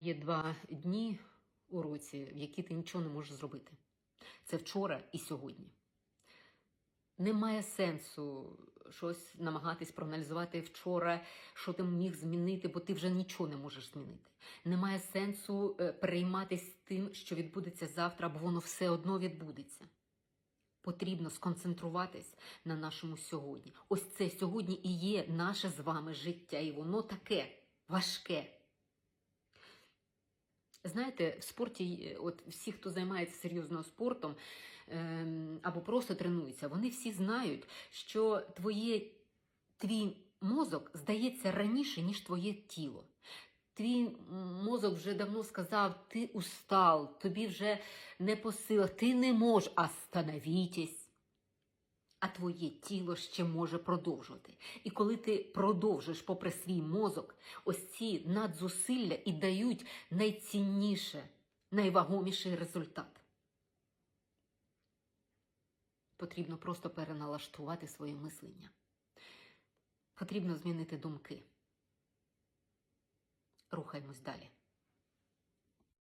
Є два дні у році, в які ти нічого не можеш зробити. Це вчора і сьогодні. Немає сенсу щось намагатись проаналізувати вчора, що ти міг змінити, бо ти вже нічого не можеш змінити. Немає сенсу е, перейматися тим, що відбудеться завтра, бо воно все одно відбудеться. Потрібно сконцентруватись на нашому сьогодні. Ось це сьогодні і є наше з вами життя, і воно таке важке. Знаєте, в спорті, е, от всі, хто займається серйозно спортом або просто тренується, вони всі знають, що твоє, твій мозок здається раніше, ніж твоє тіло. Твій мозок вже давно сказав, ти устал, тобі вже не по силах, ти не можеш, остановітесь. А твоє тіло ще може продовжувати. І коли ти продовжуєш попри свій мозок, ось ці надзусилля і дають найцінніше, найвагоміший результат. Потрібно просто переналаштувати своє мислення. Потрібно змінити думки. Рухаємось далі.